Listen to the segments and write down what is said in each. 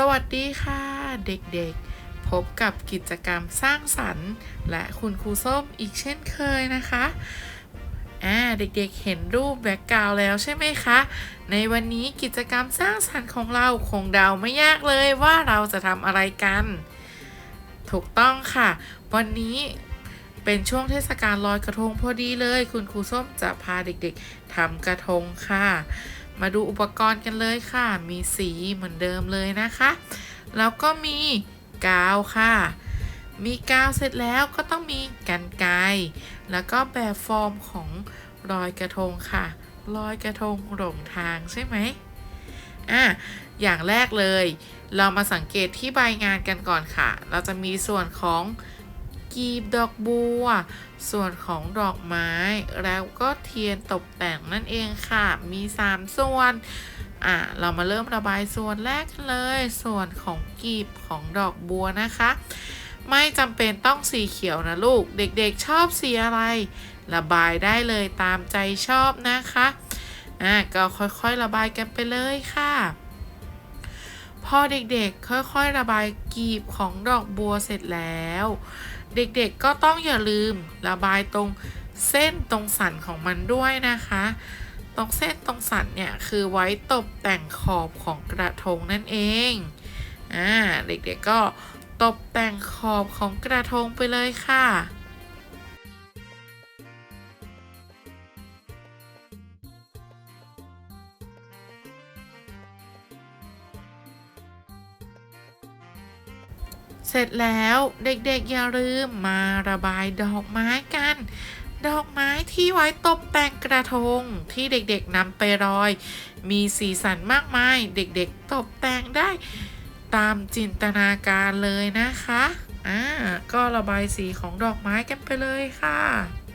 สวัสดีค่ะเด็กๆ พบกับกิจกรรมสร้างสรรค์ และคุณครูส้มอีกเช่นเคยนะคะอ่าเด็กๆเห็นรูปแบ็กกราวแล้วใช่ไหมคะ ในวันนี้กิจกรรมสร้างสรรค์ของเราคงเดาไม่ยากเลยว่าเราจะทำอะไรกัน ถูกต้องค่ะ วันนี้เป็นช่วงเทศกาลลอยกระทงพอดีเลย คุณครูส้มจะพาเด็กๆทำกระทงค่ะ มาดูอุปกรณ์กันเลยค่ะ มีสีเหมือนเดิมเลยนะคะ แล้วก็มีกาวค่ะ มีกาวเสร็จแล้วก็ต้องมีกันไกรแล้วก็แบบฟอร์มของรอยกระทงค่ะรอยกระทงหลงทางใช่ไหมอะอย่างแรกเลย เรามาสังเกตที่ใบงานกันก่อนค่ะ เราจะมีส่วนของ กีบดอกบัว ส่วนของดอกไม้ แล้วก็เทียนตกแต่งนั่นเองค่ะ มี 3 ส่วน อะ เรามาเริ่มระบายส่วนแรกกันเลย ส่วนของกีบของดอกบัวนะคะ ไม่จำเป็นต้องสีเขียวนะลูก เด็กๆชอบสีอะไร ระบายได้เลยตามใจชอบนะคะ อะ ก็ค่อยๆระบายกันไปเลยค่ะ พอเด็กๆ ค่อยๆ ระบายกีบของดอกบัวเสร็จแล้ว เด็กๆก็ต้องอย่าลืมระบายตรงเส้นตรงสันของมันด้วยนะคะ ตรงเส้นตรงสันเนี่ยคือไว้ตกแต่งขอบของกระทงนั่นเองอ่าเด็กๆก็ตกแต่งขอบของกระทงไปเลยค่ะ เสร็จแล้วเด็กๆอย่าลืมมาระบายดอกไม้กัน ดอกไม้ที่ไว้ตกแต่งกระทงที่เด็กๆนำไปรอย มีสีสันมากมาย เด็กๆตกแต่งได้ตามจินตนาการเลยนะคะ อ่า ก็ระบายสีของดอกไม้กันไปเลยค่ะ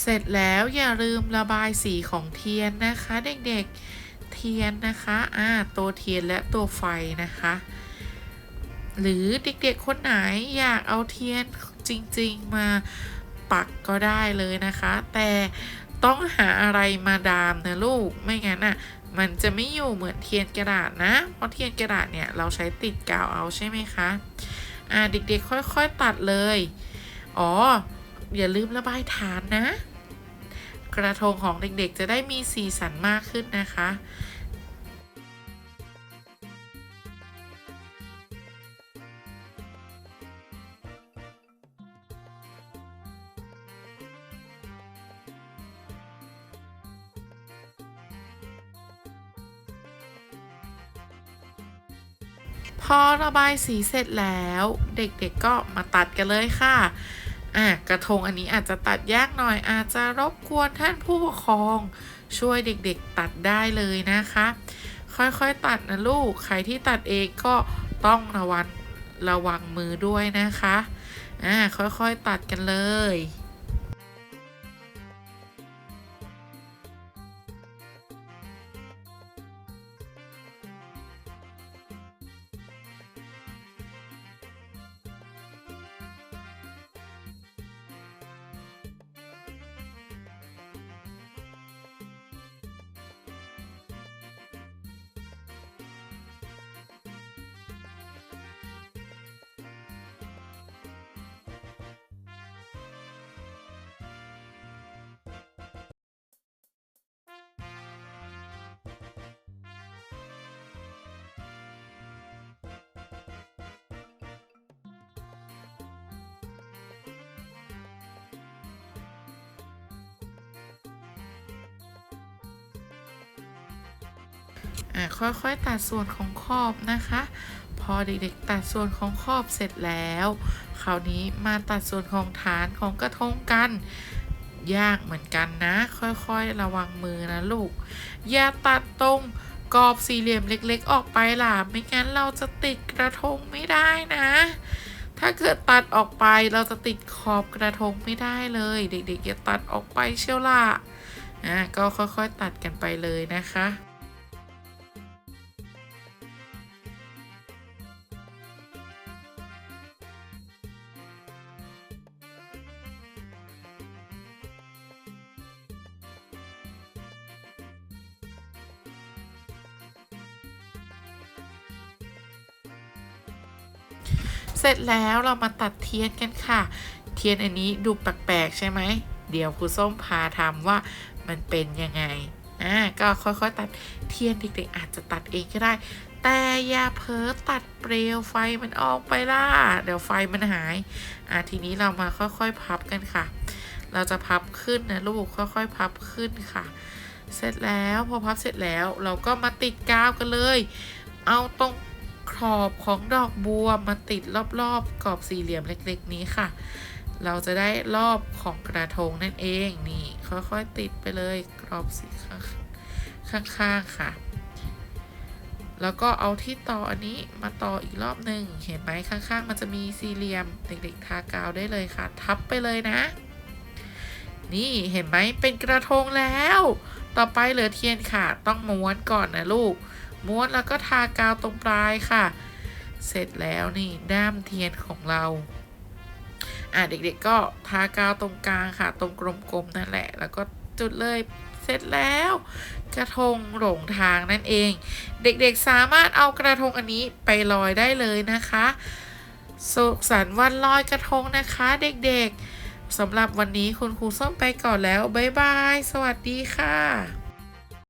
เสร็จแล้วอย่าลืมระบายสีของเทียนนะคะเด็กๆเทียนนะคะอ่าตัวเทียนและตัวไฟนะคะ หรือเด็กๆคนไหนอยากเอาเทียนจริงๆมาปักก็ได้เลยนะคะ แต่ต้องหาอะไรมาดามนะลูกไม่งั้นอะมันจะไม่อยู่เหมือนเทียนกระดาษนะ เพราะเทียนกระดาษเนี่ยเราใช้ติดกาวเอาใช่ไหมคะ อ่าเด็กๆค่อยๆตัดเลย อ๋อ อย่าลืมระบายฐานนะ กระทงของเด็กๆ จะได้มีสีสันมากขึ้นนะคะพอระบายสีเสร็จแล้ว เด็กๆก็มาตัดกันเลยค่ะ อะกระทงอันนี้อาจจะตัดยากหน่อย อาจจะรบกวนท่านผู้ปกครอง ช่วยเด็กๆตัดได้เลยนะคะ ค่อยๆตัดนะลูก ใครที่ตัดเองก็ต้องระวังระวังมือด้วยนะคะ อ่าค่อยๆตัดกันเลย ค่อยๆตัดส่วนของขอบนะคะ พอเด็กๆตัดส่วนของขอบเสร็จแล้ว คราวนี้มาตัดส่วนของฐานของกระทงกัน ยากเหมือนกันนะ ค่อยๆระวังมือนะลูก อย่าตัดตรงกรอบสี่เหลี่ยมเล็กๆ ออกไปล่ะ ไม่งั้นเราจะติดกระทงไม่ได้นะ ถ้าเกิดตัดออกไปเราจะติดขอบกระทงไม่ได้เลย เด็กๆอย่าตัดออกไปเชียวล่ะ อะก็ค่อยๆตัดกันไปเลยนะคะ สร็จแล้วเรามาตัดเทียนกันค่ะ เทียนอันนี้ดูแปลกๆใช่ไหม เดี๋ยวครูส้มพาทำว่ามันเป็นยังไง อ่า ก็ค่อยๆตัดเทียนเด็กๆอาจจะตัดเองก็ได้ แต่อย่าเพ้อตัดเปลวไฟมันออกไปล่ะ เดี๋ยวไฟมันหาย อ่าทีนี้เรามาค่อยๆพับกันค่ะ เราจะพับขึ้นนะลูกค่อยๆพับขึ้นค่ะ เสร็จแล้วพอพับเสร็จแล้วเราก็มาติดกาวกันเลย เอาตรง ขอบของดอกบัวมาติดรอบๆกรอบสี่เหลี่ยมเล็กๆ นี้ค่ะ เราจะได้รอบของกระทงนั่นเองนี่ค่อยๆติดไปเลยกรอบสีข้างข้างๆค่ะ แล้วก็เอาที่ต่ออันนี้มาต่ออีกรอบหนึ่งเห็นไหมข้างๆ มันจะมีสี่เหลี่ยมเด็กๆทากาวได้เลยค่ะ ทับไปเลยนะ นี่เห็นไหมเป็นกระทงแล้ว ต่อไปเหลือเทียนค่ะ ต้องม้วนก่อนนะลูก ม้วนแล้วก็ทากาวตรงปลายค่ะ เสร็จแล้วนี่ด้ามเทียนของเราอะเด็กๆก็ทากาวตรงกลางค่ะ ตรงกลมๆนั่นแหละ แล้วก็จุดเลยเสร็จแล้ว กระทงหลงทางนั่นเอง เด็กๆสามารถเอากระทงอันนี้ไปลอยได้เลยนะคะสุขสันต์วันลอยกระทงนะคะ เด็กๆสำหรับวันนี้คุณครูส้มไปก่อนแล้ว บ๊ายบาย สวัสดีค่ะ